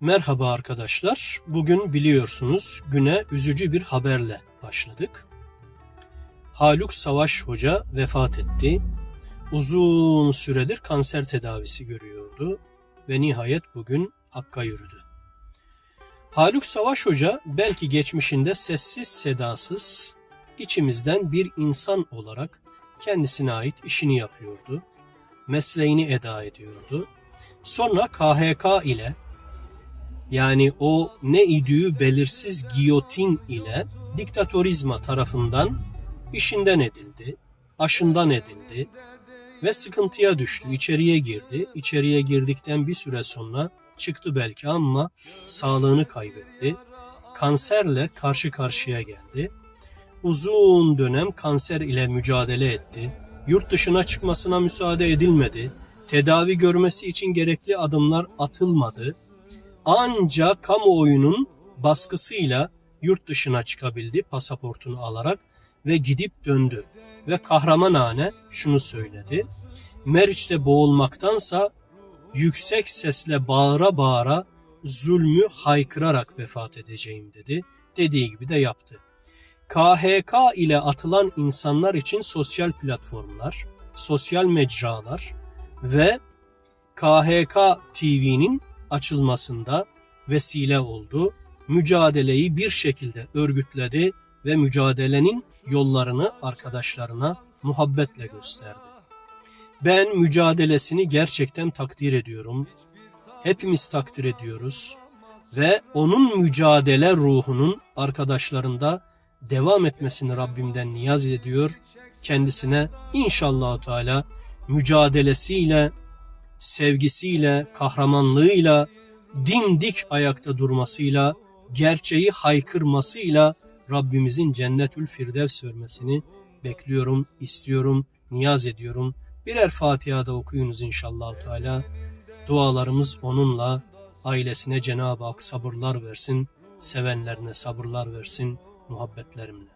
Merhaba arkadaşlar. Bugün biliyorsunuz güne üzücü bir haberle başladık. Haluk Savaş Hoca vefat etti. Uzun süredir kanser tedavisi görüyordu ve nihayet bugün Hakk'a yürüdü. Haluk Savaş Hoca belki geçmişinde sessiz sedasız içimizden bir insan olarak kendisine ait işini yapıyordu. Mesleğini eda ediyordu. Sonra KHK ile yani o ne idüğü belirsiz giyotin ile diktatorizma tarafından işinden edildi, aşından edildi ve sıkıntıya düştü, içeriye girdi. İçeriye girdikten bir süre sonra çıktı belki ama sağlığını kaybetti. Kanserle karşı karşıya geldi. Uzun dönem kanser ile mücadele etti. Yurt dışına çıkmasına müsaade edilmedi. Tedavi görmesi için gerekli adımlar atılmadı ancak kamuoyunun baskısıyla yurt dışına çıkabildi pasaportunu alarak ve gidip döndü. Ve kahramanane şunu söyledi. Meriç'te boğulmaktansa yüksek sesle bağıra bağıra zulmü haykırarak vefat edeceğim dedi. Dediği gibi de yaptı. KHK ile atılan insanlar için sosyal platformlar, sosyal mecralar ve KHK TV'nin açılmasında vesile oldu. Mücadeleyi bir şekilde örgütledi ve mücadelenin yollarını arkadaşlarına muhabbetle gösterdi. Ben mücadelesini gerçekten takdir ediyorum. Hepimiz takdir ediyoruz ve onun mücadele ruhunun arkadaşlarında devam etmesini Rabbimden niyaz ediyor. Kendisine inşallah Teala mücadelesiyle sevgisiyle, kahramanlığıyla, dimdik ayakta durmasıyla, gerçeği haykırmasıyla Rabbimizin cennetül firdevs vermesini bekliyorum, istiyorum, niyaz ediyorum. Birer Fatiha da okuyunuz inşallah Teala. Dualarımız onunla, ailesine Cenab-ı Hak sabırlar versin, sevenlerine sabırlar versin, muhabbetlerimle.